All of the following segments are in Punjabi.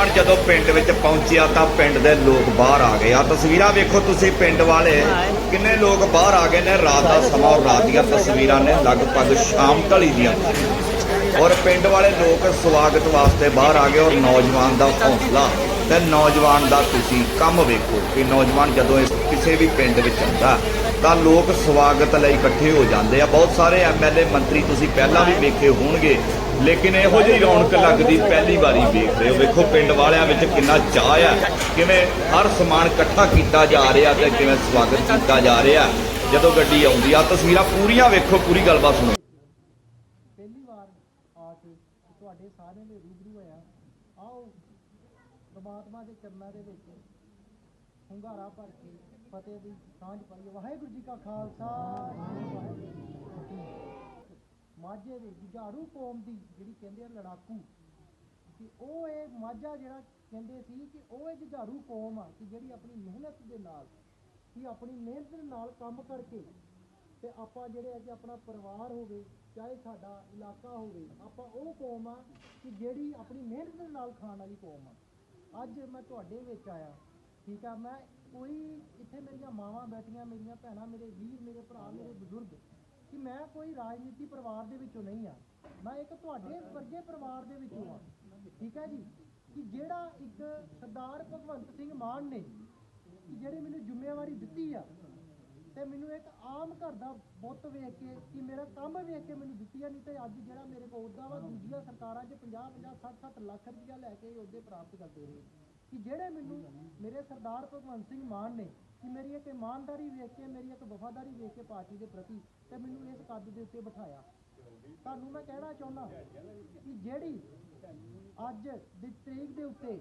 ਨੌਜਵਾਨ ਜਦੋਂ ਪਿੰਡ ਵਿੱਚ ਪਹੁੰਚਿਆ ਤਾਂ ਪਿੰਡ ਦੇ ਲੋਕ ਬਾਹਰ ਆ ਗਏ। ਆ ਤਸਵੀਰਾਂ ਵੇਖੋ ਤੁਸੀਂ ਪਿੰਡ ਵਾਲੇ। ਕਿੰਨੇ ਲੋਕ ਬਾਹਰ ਆ ਗਏ ਨੇ ਰਾਤ ਦਾ ਸਮਾਂ ਔਰ ਰਾਤ ਦੀਆਂ ਤਸਵੀਰਾਂ ਨੇ ਲਗਭਗ ਸ਼ਾਮ ਢਲੀ ਦੀਆਂ। ਔਰ ਪਿੰਡ ਵਾਲੇ ਲੋਕ ਸਵਾਗਤ ਵਾਸਤੇ ਬਾਹਰ ਆ ਗਏ ਔਰ ਨੌਜਵਾਨ ਦਾ ਹੌਸਲਾ ਤੇ ਨੌਜਵਾਨ ਦਾ ਤੁਸੀਂ ਕੰਮ ਵੇਖੋ ਕਿ ਨੌਜਵਾਨ ਜਦੋਂ ਇਸ ਕਿਸੇ ਵੀ ਪਿੰਡ ਵਿੱਚ ਆਉਂਦਾ ਤਾਂ ਲੋਕ ਸਵਾਗਤ ਲਈ ਇਕੱਠੇ ਹੋ ਜਾਂਦੇ ਆ। ਬਹੁਤ ਸਾਰੇ ਐਮਐਲਏ ਮੰਤਰੀ ਤੁਸੀਂ ਪਹਿਲਾਂ ਵੀ ਵੇਖੇ ਹੋਣਗੇ ਲੇਕਿਨ ਇਹੋ ਜਿਹੀ ਰੌਣਕ ਲੱਗਦੀ ਪਹਿਲੀ ਵਾਰੀ ਵੇਖ ਰਹੇ ਹੋ। ਵੇਖੋ, ਪਿੰਡ ਵਾਲਿਆਂ ਵਿੱਚ ਕਿੰਨਾ ਚਾਹ ਆ। ਕਿਵੇਂ ਹਰ ਸਮਾਨ ਇਕੱਠਾ ਕੀਤਾ ਜਾ ਰਿਹਾ ਤੇ ਕਿਵੇਂ ਸਵਾਗਤ ਕੀਤਾ ਜਾ ਰਿਹਾ। ਜਦੋਂ ਗੱਡੀ ਆਉਂਦੀ ਆ, ਤਸਵੀਰਾਂ ਪੂਰੀਆਂ ਵੇਖੋ, ਪੂਰੀ ਗੱਲਬਾਤ ਸੁਣੋ। ਪਹਿਲੀ ਵਾਰ ਆ ਕੇ ਤੁਹਾਡੇ ਸਾਰਿਆਂ ਦੇ ਰੂਬਰੂ ਹੋਇਆ। ਆਓ, ਪ੍ਰਮਾਤਮਾ ਦੇ ਚਰਨਾਂ ਦੇ ਵਿੱਚ ਹੁੰਗਾਰਾ ਭਰ ਕੇ ਫਤਿਹ ਦੀ ਸਾਂਝ ਪਾਈਏ। ਵਾਹਿਗੁਰੂ ਜੀ ਕਾ ਖਾਲਸਾ, ਵਾਹਿਗੁਰੂ ਜੀ ਕੀ ਫਤਿਹ। ਮਾਝੇ ਦੀ ਜੁਝਾਰੂ ਕੌਮ ਦੀ ਜਿਹੜੀ ਕਹਿੰਦੇ ਆ ਲੜਾਕੂ ਕਿ ਉਹ ਇਹ ਮਾਝਾ ਜਿਹੜਾ ਕਹਿੰਦੇ ਸੀ ਕਿ ਉਹ ਇਹ ਜੁਝਾਰੂ ਕੌਮ ਆ ਕਿ ਜਿਹੜੀ ਆਪਣੀ ਮਿਹਨਤ ਦੇ ਨਾਲ, ਕਿ ਆਪਣੀ ਮਿਹਨਤ ਦੇ ਨਾਲ ਕੰਮ ਕਰਕੇ ਤੇ ਆਪਾਂ ਜਿਹੜੇ ਅੱਜ ਆਪਣਾ ਪਰਿਵਾਰ ਹੋਵੇ, ਚਾਹੇ ਸਾਡਾ ਇਲਾਕਾ ਹੋਵੇ, ਆਪਾਂ ਉਹ ਕੌਮ ਆ ਕਿ ਜਿਹੜੀ ਆਪਣੀ ਮਿਹਨਤ ਦੇ ਨਾਲ ਖਾਣ ਵਾਲੀ ਕੌਮ ਆ। ਅੱਜ ਮੈਂ ਤੁਹਾਡੇ ਵਿੱਚ ਆਇਆ, ਠੀਕ ਆ, ਮੈਂ ਕੋਈ ਇੱਥੇ ਮੇਰੀਆਂ ਮਾਵਾਂ ਬੈਠੀਆਂ, ਮੇਰੀਆਂ ਭੈਣਾਂ, ਮੇਰੇ ਵੀਰ, ਮੇਰੇ ਭਰਾ, ਮੇਰੇ ਬਜ਼ੁਰਗ ਕਿ ਮੈਂ ਕੋਈ ਰਾਜਨੀਤੀ ਪਰਿਵਾਰ ਦੇ ਵਿੱਚੋਂ ਨਹੀਂ ਆ। ਮੈਂ ਇੱਕ ਤੁਹਾਡੇ ਵਰਗੇ ਪਰਿਵਾਰ ਦੇ ਵਿੱਚੋਂ ਆ। ਠੀਕ ਹੈ ਜੀ? ਕਿ ਜਿਹੜਾ ਇੱਕ ਸਰਦਾਰ ਭਗਵੰਤ ਸਿੰਘ ਮਾਨ ਨੇ ਕਿ ਜਿਹੜੀ ਮੈਨੂੰ ਜ਼ਿੰਮੇਵਾਰੀ ਦਿੱਤੀ ਆ, ਤੇ ਮੈਨੂੰ ਇੱਕ ਆਮ ਘਰ ਦਾ ਬੁੱਤ ਵੇਖ ਕੇ, ਕਿ ਮੇਰਾ ਕੰਮ ਵੇਖ ਕੇ ਮੈਨੂੰ ਦਿੱਤੀ ਆ, ਨਹੀਂ ਤੇ ਅੱਜ ਜਿਹੜਾ ਮੇਰੇ ਕੋਲ ਅਹੁਦਾ ਵਾ ਦੂਜੀਆਂ ਸਰਕਾਰਾਂ 'ਚ 50 50 60 60 ਲੱਖ ਰੁਪਇਆ ਲੈ ਕੇ ਅਹੁਦੇ ਪ੍ਰਾਪਤ ਕਰਦੇ ਰਹੇ ਕਿ ਜਿਹੜੇ ਮੈਨੂੰ ਮੇਰੇ ਸਰਦਾਰ ਭਗਵੰਤ ਸਿੰਘ ਮਾਨ ਨੇ ਕਿ ਮੇਰੀ ਇੱਕ ਇਮਾਨਦਾਰੀ ਵੇਖ ਕੇ, ਮੇਰੀ ਇੱਕ ਵਫਾਦਾਰੀ ਵੇਖ ਕੇ ਪਾਰਟੀ ਦੇ ਪ੍ਰਤੀ ਤੇ ਮੈਨੂੰ ਇਸ ਕੱਦ ਦੇ ਉੱਤੇ ਬਿਠਾਇਆ। ਤੁਹਾਨੂੰ ਮੈਂ ਕਹਿਣਾ ਚਾਹੁੰਦਾ ਕਿ ਜਿਹੜੀ ਅੱਜ ਦੀ ਤਰੀਕ ਦੇ ਉੱਤੇ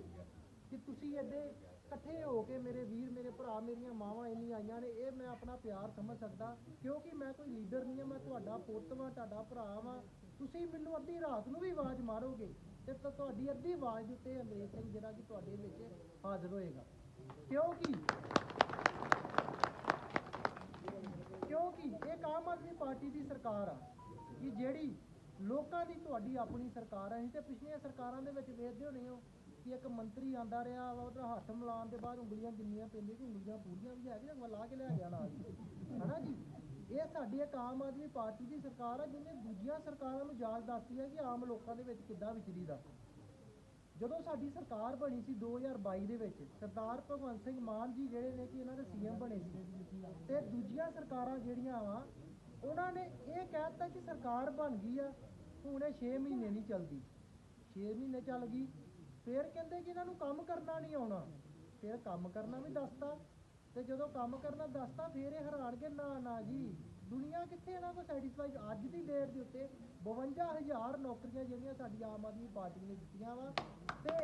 ਕਿ ਤੁਸੀਂ ਇਹਦੇ ਇਕੱਠੇ ਹੋ ਕੇ ਮੇਰੇ ਵੀਰ, ਮੇਰੇ ਭਰਾ, ਮੇਰੀਆਂ ਮਾਵਾਂ ਇੰਨੀ ਆਈਆਂ ਨੇ, ਇਹ ਮੈਂ ਆਪਣਾ ਪਿਆਰ ਸਮਝ ਸਕਦਾ, ਕਿਉਂਕਿ ਮੈਂ ਕੋਈ ਲੀਡਰ ਨਹੀਂ ਹਾਂ, ਮੈਂ ਤੁਹਾਡਾ ਪੁੱਤ ਵਾਂ, ਤੁਹਾਡਾ ਭਰਾ ਵਾਂ। ਤੁਸੀਂ ਮੈਨੂੰ ਅੱਧੀ ਰਾਤ ਨੂੰ ਵੀ ਆਵਾਜ਼ ਮਾਰੋਗੇ। ਤੇ ਤਾਂ ਤੁਹਾਡੀ ਅੱਧੀ ਆਵਾਜ਼ ਦੇ ਉੱਤੇ ਅੰਗਰੇਜ਼ ਸਿੰਘ ਜਿਹੜਾ ਕਿ ਤੁਹਾਡੇ ਵਿੱਚ ਹਾਜ਼ਰ ਹੋਏਗਾ। ਕਿਉਂਕਿ ਕਿਉਂਕਿ ਇਹ ਆਮ ਆਦਮੀ ਪਾਰਟੀ ਦੀ ਸਰਕਾਰ ਆ ਕਿ ਜਿਹੜੀ ਲੋਕਾਂ ਦੀ ਤੁਹਾਡੀ ਆਪਣੀ ਸਰਕਾਰ ਹੈ ਤੇ ਪਿਛਲੀਆਂ ਸਰਕਾਰਾਂ ਦੇ ਵਿੱਚ ਵੇਖਦੇ ਹੋਣੇ ਹੋ ਕਿ ਇੱਕ ਮੰਤਰੀ ਆਂਦਾ ਰਿਹਾ, ਵਾ ਉਹਦਾ ਹੱਥ ਮਿਲਾਉਣ ਦੇ ਬਾਅਦ ਉਂਗਲੀਆਂ ਗਿਣਨੀਆਂ ਪੈਂਦੀਆਂ ਕਿ ਉਂਗਲੀਆਂ ਪੂਰੀਆਂ ਵੀ ਹੈਗੀਆਂ ਮੈਂ ਲਾ ਕੇ ਲਿਆ ਗਿਆ ਨਾਲ ਹਨਾ ਜੀ? ਇਹ ਸਾਡੀ ਇੱਕ ਆਮ ਆਦਮੀ ਪਾਰਟੀ ਦੀ ਸਰਕਾਰ ਆ, ਜਿਹਨੇ ਦੂਜੀਆਂ ਸਰਕਾਰਾਂ ਨੂੰ ਯਾਦ ਦੱਸਦੀ ਹੈ ਕਿ ਆਮ ਲੋਕਾਂ ਦੇ ਵਿੱਚ ਕਿੱਦਾਂ ਵਿਚਰੀਦਾ ਜਦੋਂ ਸਾਡੀ ਸਰਕਾਰ ਬਣੀ ਸੀ 2022 ਦੇ ਵਿੱਚ, ਸਰਦਾਰ ਭਗਵੰਤ ਸਿੰਘ ਮਾਨ ਜੀ ਜਿਹੜੇ ਨੇ ਕਿ ਇਹਨਾਂ ਦੇ ਸੀਐਮ ਬਣੇ ਸੀ ਤੇ ਦੂਜੀਆਂ ਸਰਕਾਰਾਂ ਜਿਹੜੀਆਂ ਵਾ ਉਹਨਾਂ ਨੇ ਇਹ ਕਹਿਤਾ ਕਿ ਸਰਕਾਰ ਬਣ ਗਈ ਆ, ਹੁਣ ਇਹ 6 ਮਹੀਨੇ ਨਹੀਂ ਚੱਲਦੀ। 6 ਮਹੀਨੇ ਚੱਲ ਗਈ, ਫਿਰ ਕਹਿੰਦੇ ਕਿ ਇਹਨਾਂ ਨੂੰ ਕੰਮ ਕਰਨਾ ਨਹੀਂ ਆਉਣਾ। ਫਿਰ ਕੰਮ ਕਰਨਾ ਵੀ ਦੱਸਤਾ। ਤੇ ਜਦੋਂ ਕੰਮ ਕਰਨਾ ਦੱਸਤਾ, ਫਿਰ ਇਹ ਹੈਰਾਨਗੇ ਨਾ ਨਾ ਜੀ, ਦੁਨੀਆ ਕਿੱਥੇ ਇਹਨਾਂ ਕੋ ਸੈਟੀਸਫਾਈਡ ਅੱਜ ਦੀ ਡੇਟ ਦੇ ਉੱਤੇ 52000 ਨੌਕਰੀਆਂ ਜਿਹੜੀਆਂ ਸਾਡੀ ਆਮ ਆਦਮੀ ਪਾਰਟੀ ਨੇ ਦਿੱਤੀਆਂ ਵਾ ਤੇ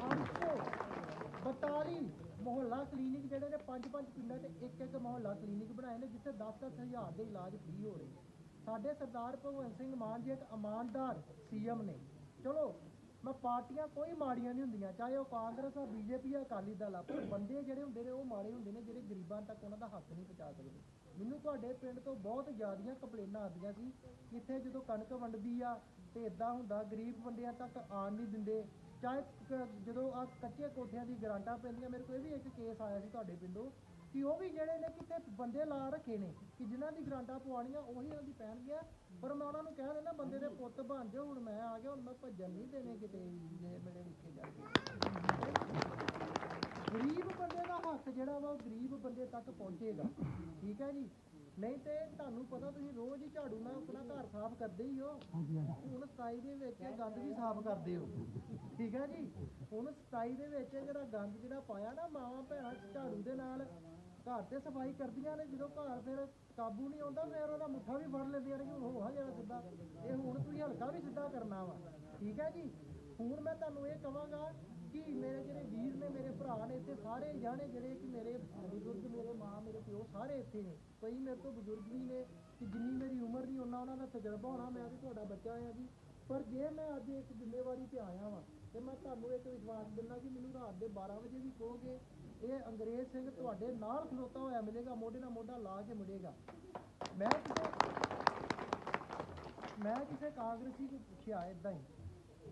842 ਮੁਹੱਲਾ ਕਲੀਨਿਕ ਜਿਹੜੇ ਨੇ, ਪੰਜ ਪੰਜ ਪਿੰਡਾਂ 'ਚ ਇੱਕ ਇੱਕ ਮੁਹੱਲਾ ਕਲੀਨਿਕ ਬਣਾਏ ਨੇ, ਜਿੱਥੇ 10-10 ਹਜ਼ਾਰ ਦੇ ਇਲਾਜ ਫ੍ਰੀ ਹੋ ਰਹੇ ਸਾਡੇ ਸਰਦਾਰ ਭਗਵੰਤ ਸਿੰਘ ਮਾਨ ਜੀ ਇੱਕ ਇਮਾਨਦਾਰ ਸੀਐਮ ਨੇ। ਚਲੋ ਮੈਂ ਪਾਰਟੀਆਂ ਕੋਈ ਮਾੜੀਆਂ ਨਹੀਂ ਹੁੰਦੀਆਂ, ਚਾਹੇ ਉਹ ਕਾਂਗਰਸ ਆ, ਬੀਜੇਪੀ ਆ, ਅਕਾਲੀ ਦਲ ਆ, ਪਰ ਬੰਦੇ ਜਿਹੜੇ ਹੁੰਦੇ ਨੇ, ਉਹ ਮਾੜੇ ਹੁੰਦੇ ਨੇ, ਜਿਹੜੇ ਗਰੀਬਾਂ ਤੱਕ ਉਹਨਾਂ ਦਾ ਹੱਕ ਨਹੀਂ ਪਹੁੰਚਾ ਸਕਦੇ। ਮੈਨੂੰ ਤੁਹਾਡੇ ਪਿੰਡ ਤੋਂ ਬਹੁਤ ਜ਼ਿਆਦੀਆਂ ਕੰਪਲੇਨਾਂ ਆਉਂਦੀਆਂ ਸੀ ਕਿੱਥੇ ਜਦੋਂ ਕਣਕ ਵੰਡਦੀ ਆ, ਤੇ ਇਦਾਂ ਹੁੰਦਾ, ਗਰੀਬ ਬੰਦਿਆਂ ਤੱਕ ਆਣ ਨਹੀਂ ਦਿੰਦੇ। ਚਾਹੇ ਜਦੋਂ ਆ ਕੱਚੇ ਕੋਠਿਆਂ ਦੀ ਗਰਾਂਟਾਂ ਪੈਂਦੀਆਂ, ਮੇਰੇ ਕੋਲ ਇਹ ਵੀ ਇੱਕ ਕੇਸ ਆਇਆ ਸੀ ਤੁਹਾਡੇ ਪਿੰਡੋਂ ਕਿ ਉਹ ਵੀ ਜਿਹੜੇ ਨੇ ਕਿਤੇ ਬੰਦੇ ਲਾ ਰੱਖੇ ਨੇ, ਕਿ ਜਿਨ੍ਹਾਂ ਦੀ ਗਰਾਂਟਾਂ ਪਵਾਉਣੀਆਂ ਉਹੀ ਉਹਨਾਂ ਦੀ ਪੈਣਗੀਆਂ ਪਰ ਮੈਂ ਉਹਨਾਂ ਨੂੰ ਕਹਿ ਦਿੰਦਾ ਬੰਦੇ ਦੇ ਪੁੱਤ ਬਣ ਜਾਓ, ਹੁਣ ਮੈਂ ਆ ਗਿਆ, ਹੁਣ ਮੈਂ ਭੱਜਣ ਨਹੀਂ ਦੇਣੇ ਕਿਤੇ ਜੇ ਮੇਰੇ ਵਿੱਚੇ ਜਾ ਕੇ ਗਰੀਬ ਬੰਦੇ ਦਾ ਹੱਕ ਜਿਹੜਾ ਵਾ ਉਹ ਗਰੀਬ ਬੰਦੇ ਤੱਕ ਪਹੁੰਚੇਗਾ। ਠੀਕ ਹੈ ਜੀ? ਨਹੀਂ ਤੇ ਤੁਹਾਨੂੰ ਪਤਾ ਤੁਸੀਂ ਰੋਜ਼ ਹੀ ਝਾੜੂ ਨਾਲ ਆਪਣਾ ਘਰ ਸਾਫ਼ ਕਰਦੇ ਹੀ ਹੋ। ਹੁਣ 27 ਦੇ ਵਿੱਚ ਗੰਦ ਵੀ ਸਾਫ਼ ਕਰਦੇ ਹੋ। ਠੀਕ ਹੈ ਜੀ? ਹੁਣ 27 ਦੇ ਵਿੱਚ ਜਿਹੜਾ ਗੰਦ ਜਿਹੜਾ ਪਾਇਆ ਨਾ ਮਾਵਾਂ ਭੈਣਾਂ ਝਾੜੂ ਦੇ ਨਾਲ ਘਰ ਤੇ ਸਫ਼ਾਈ ਕਰਦੀਆਂ ਨੇ ਜਦੋਂ ਘਰ ਫਿਰ ਕਾਬੂ ਨਹੀਂ ਆਉਂਦਾ ਫਿਰ ਉਹਦਾ ਮੁੱਠਾ ਵੀ ਫੜ ਲੈਂਦੀਆਂ ਨੇ ਕਿ ਹੋਹਾ ਜਿਹੜਾ ਸਿੱਧਾ। ਇਹ ਹੁਣ ਤੁਸੀਂ ਹਲਕਾ ਵੀ ਸਿੱਧਾ ਕਰਨਾ ਵਾ। ਠੀਕ ਹੈ ਜੀ? ਹੁਣ ਮੈਂ ਤੁਹਾਨੂੰ ਇਹ ਕਵਾਂਗਾ ਕਿ ਮੇਰੇ ਜਿਹੜੇ ਵੀਰ ਨੇ ਮੇਰੇ ਭਰਾ ਨੇ ਇੱਥੇ ਸਾਰੇ ਜਾਣੇ ਜਿਹੜੇ ਕਿ ਮੇਰੇ ਬਜ਼ੁਰਗ ਮੇਰੇ ਮਾਂ ਮੇਰੇ ਸਾਰੇ ਇੱਥੇ ਨੇ। ਕਈ ਮੇਰੇ ਤੋਂ ਬਜ਼ੁਰਗ ਵੀ ਨੇ ਕਿ ਜਿੰਨੀ ਮੇਰੀ ਉਮਰ ਦੀ ਉਹਨਾਂ ਉਹਨਾਂ ਦਾ ਤਜਰਬਾ ਹੋਣਾ, ਮੈਂ ਵੀ ਤੁਹਾਡਾ ਬੱਚਾ ਆ ਜੀ। ਪਰ ਜੇ ਮੈਂ ਅੱਜ ਇੱਕ ਜ਼ਿੰਮੇਵਾਰੀ ਤੇ ਆਇਆ ਵਾਂ, ਤੇ ਮੈਂ ਤੁਹਾਨੂੰ ਇੱਕ ਵਿਸ਼ਵਾਸ ਦਿੰਦਾ ਕਿ ਮੈਨੂੰ ਰਾਤ ਦੇ 12 ਵਜੇ ਵੀ ਕਹੋਗੇ, ਇਹ ਅੰਗਰੇਜ਼ ਸਿੰਘ ਤੁਹਾਡੇ ਨਾਲ ਖਲੋਤਾ ਹੋਇਆ ਮਿਲੇਗਾ, ਮੋਢੇ ਨਾਲ ਮੋਢਾ ਲਾ ਕੇ ਮਿਲੇਗਾ ਮੈਂ ਮੈਂ ਕਿਸੇ ਕਾਂਗਰਸੀ ਨੂੰ ਪੁੱਛਿਆ ਇਦਾਂ ਹੀ।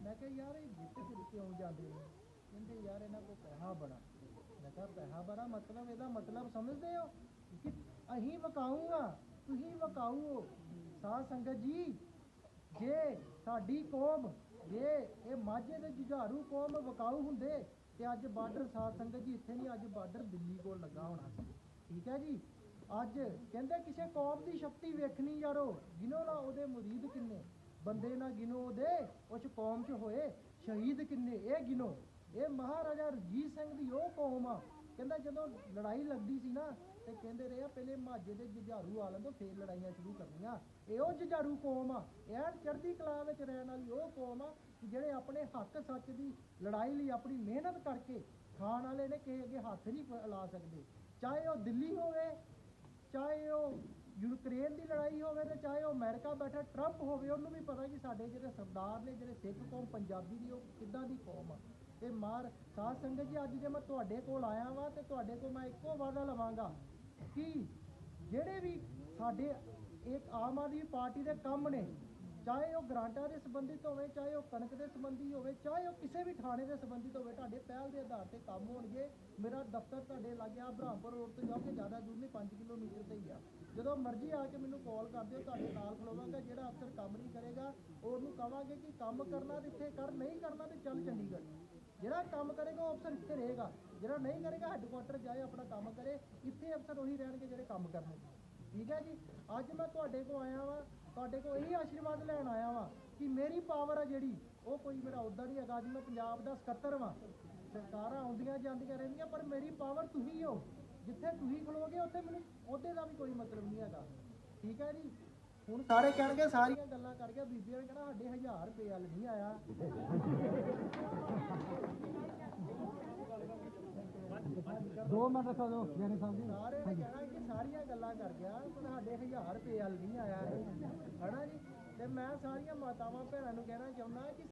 ਮੈਂ ਕਿਹਾ, ਯਾਰ, ਇਹ ਜਿੱਤ ਫਿਰ ਕਿਉਂ ਜਾਂਦੇ ਨੇ ਕਹਿੰਦੇ, ਯਾਰ, ਇਹਨਾਂ ਕੋਲ ਪੈਸਾ ਬੜਾ। ਮੈਂ ਕਿਹਾ, ਪੈਸਾ ਬੜਾ ਮਤਲਬ, ਇਹਦਾ ਮਤਲਬ ਸਮਝਦੇ ਹੋ? ਕਿ ਅਹੀਂ ਵਕਾਊਗਾ ਤੁਸੀਂ ਵਕਾਊ ਸਾਧ ਸੰਗਤ ਜੀ, ਜੇ ਸਾਡੀ ਕੌਮ, ਜੇ ਇਹ ਮਾਝੇ ਦੇ ਜੁਝਾਰੂ ਕੌਮ ਵਕਾਊ ਹੁੰਦੇ, ਤੇ ਅੱਜ ਬਾਰਡਰ ਸਾਧ ਸੰਗਤ ਜੀ, ਇੱਥੇ ਨਹੀਂ, ਅੱਜ ਬਾਰਡਰ ਦਿੱਲੀ ਕੋਲ ਲੱਗਾ ਹੋਣਾ ਸੀ। ਠੀਕ ਹੈ ਜੀ? ਅੱਜ ਕਹਿੰਦੇ ਕਿਸੇ ਕੌਮ ਦੀ ਸ਼ਕਤੀ ਵੇਖਣੀ ਯਾਰੋ, ਗਿਨੋ ਨਾ ਉਹਦੇ ਮੁਰੀਦ ਕਿੰਨੇ। ਬੰਦੇ ਨਾ ਗਿਨੋ ਉਹਦੇ, ਉਸ ਕੌਮ ਚ ਹੋਏ ਸ਼ਹੀਦ ਕਿੰਨੇ, ਇਹ ਗਿਨੋ। ਇਹ ਮਹਾਰਾਜਾ ਰਣਜੀਤ ਸਿੰਘ ਦੀ ਉਹ ਕੌਮ ਆ। ਕਹਿੰਦਾ ਜਦੋਂ ਲੜਾਈ ਲੱਗਦੀ ਸੀ ਨਾ ਤੇ ਕਹਿੰਦੇ ਰਹੇ ਆ, ਪਹਿਲੇ ਮਾਝੇ ਦੇ ਜੁਝਾਰੂ ਆ ਲੈਂਦੋ ਫੇਰ ਲੜਾਈਆਂ ਸ਼ੁਰੂ ਕਰਨੀਆਂ। ਇਹ ਜੁਝਾਰੂ ਕੌਮ ਆ। ਇਹ ਚੜ੍ਹਦੀ ਕਲਾ ਵਿੱਚ ਰਹਿਣ ਵਾਲੀ ਉਹ ਕੌਮ ਆ ਕਿ ਜਿਹੜੇ ਆਪਣੇ ਹੱਕ ਸੱਚ ਦੀ ਲੜਾਈ ਲਈ ਆਪਣੀ ਮਿਹਨਤ ਕਰਕੇ ਖਾਣ ਵਾਲੇ ਨੇ ਕਿਸੇ ਅੱਗੇ ਹੱਥ ਨਹੀਂ ਲਾ ਸਕਦੇ। ਚਾਹੇ ਉਹ ਦਿੱਲੀ ਹੋਵੇ, ਚਾਹੇ ਉਹ ਯੂਕਰੇਨ ਦੀ ਲੜਾਈ ਹੋਵੇ ਤੇ ਚਾਹੇ ਉਹ ਅਮਰੀਕਾ ਬੈਠਾ, ਟਰੰਪ ਹੋਵੇ, ਉਹਨੂੰ ਵੀ ਪਤਾ ਕਿ ਸਾਡੇ ਜਿਹੜੇ ਸਰਦਾਰ ਨੇ, ਜਿਹੜੇ ਸਿੱਖ ਕੌਮ ਪੰਜਾਬੀ ਦੀ, ਉਹ ਕਿੱਦਾਂ ਦੀ ਕੌਮ ਆ। ਤੇ ਮਾਰ, ਸਾਧ ਸੰਗਤ ਜੀ, ਅੱਜ ਜੇ ਮੈਂ ਤੁਹਾਡੇ ਕੋਲ ਆਇਆ ਵਾਂ ਤੇ ਤੁਹਾਡੇ ਕੋਲ ਮੈਂ ਇੱਕੋ ਵਾਅਦਾ ਲਵਾਂਗਾ। ਕਿ ਜਿਹੜੇ ਵੀ ਸਾਡੇ ਇੱਕ ਆਮ ਆਦਮੀ ਪਾਰਟੀ ਦੇ ਕੰਮ ਨੇ, ਚਾਹੇ ਉਹ ਗ੍ਰਾਂਟਾਂ ਦੇ ਸੰਬੰਧਿਤ ਹੋਵੇ, ਚਾਹੇ ਉਹ ਕਣਕ ਦੇ ਸੰਬੰਧੀ ਹੋਵੇ, ਚਾਹੇ ਉਹ ਕਿਸੇ ਵੀ ਥਾਣੇ ਦੇ ਸੰਬੰਧਿਤ ਹੋਵੇ, ਤੁਹਾਡੇ ਪਹਿਲ ਦੇ ਆਧਾਰ ਤੇ ਕੰਮ ਹੋਣਗੇ। ਮੇਰਾ ਦਫ਼ਤਰ ਤੁਹਾਡੇ ਲਾਗੇ ਆ, ਬ੍ਰਹਮਪੁਰ ਰੋਡ ਤੋਂ ਜਾਓ ਕਿ ਜ਼ਿਆਦਾ ਦੂਰ ਨਹੀਂ 5 ਕਿਲੋਮੀਟਰ ਤੇ ਹੀ ਆ। ਜਦੋਂ ਮਰਜ਼ੀ ਆ ਕੇ ਮੈਨੂੰ ਕਾਲ ਕਰ ਦਿਓ, ਤੁਹਾਡੇ ਨਾਲ ਖਲੋਵਾਂਗਾ, ਜਿਹੜਾ ਅਫਸਰ ਕੰਮ ਨਹੀਂ ਕਰੇਗਾ, ਉਹਨੂੰ ਕਹਾਂਗੇ ਕਿ ਕੰਮ ਕਰਨਾ ਤੇ ਇੱਥੇ ਕਰ, ਨਹੀਂ ਕਰਨਾ ਤੇ ਚੱਲ ਚੰਡੀਗੜ੍ਹ। ਜਿਹੜਾ ਕੰਮ ਕਰੇਗਾ ਉਹ ਅਫਸਰ ਇੱਥੇ ਰਹੇਗਾ। ਜਿਹੜਾ ਨਹੀਂ ਕਰੇਗਾ ਹੈੱਡਕੁਆਟਰ ਜਾਏ ਆਪਣਾ ਕੰਮ ਕਰੇ। ਇੱਥੇ ਅਫਸਰ ਉਹੀ ਰਹਿਣਗੇ ਜਿਹੜੇ ਕੰਮ ਕਰਨਗੇ। ਠੀਕ ਹੈ ਜੀ? ਅੱਜ ਮੈਂ ਤੁਹਾਡੇ ਕੋਲ ਆਇਆ ਵਾਂ। ਤੁਹਾਡੇ ਕੋਲ ਇਹ ਆਸ਼ੀਰਵਾਦ ਲੈਣ ਆਇਆ ਵਾਂ ਕਿ ਮੇਰੀ ਪਾਵਰ ਆ ਜਿਹੜੀ, ਉਹ ਕੋਈ ਮੇਰਾ ਉਦਾਂ ਨਹੀਂ ਹੈਗਾ। ਅੱਜ ਮੈਂ ਪੰਜਾਬ ਦਾ ਸਕੱਤਰ ਵਾਂ। ਸਰਕਾਰਾਂ ਆਉਂਦੀਆਂ ਜਾਂਦੀਆਂ ਰਹਿੰਦੀਆਂ, ਪਰ ਮੇਰੀ ਪਾਵਰ ਤੁਸੀਂ ਹੋ ਜਿੱਥੇ ਤੁਸੀਂ ਖਲੋਗੇ, ਉੱਥੇ ਮੈਨੂੰ, ਉਹਦੇ ਦਾ ਵੀ ਕੋਈ ਮਤਲਬ ਨਹੀਂ ਹੈਗਾ। ਠੀਕ ਹੈ ਜੀ? ਹੁਣ ਸਾਰੇ ਕਹਿਣਗੇ, ਸਾਰੀਆਂ ਗੱਲਾਂ ਕਰਕੇ ਬੀਬੀਆਂ ਨੇ ਕਹਿਣਾ, ਸਾਡੇ 1000 ਰੁਪਏ ਵੱਲ ਨਹੀਂ ਆਇਆ। ਦੋ ਮਿੰਟ ਰੱਖੋ ਦੋ, ਗਿਆਨੀ ਸਾਹਿਬ ਜੀ। ਸਾਰੇ ਨੇ ਕਹਿਣਾ ਕਿ ਸਾਰੀਆਂ ਗੱਲਾਂ ਕਰ ਗਿਆ, ਪਰ ਸਾਡੇ 1000 ਰੁਪਏ ਵੱਲ ਨਹੀਂ ਆਇਆ। ਹਨਾ ਜੀ? ਤੇ ਮੈਂ ਸਾਰੀਆਂ ਮਾਤਾਵਾਂ, ਭੈਣਾਂ ਨੂੰ ਕਹਿਣਾ ਚਾਹੁੰਦਾ ਕਿ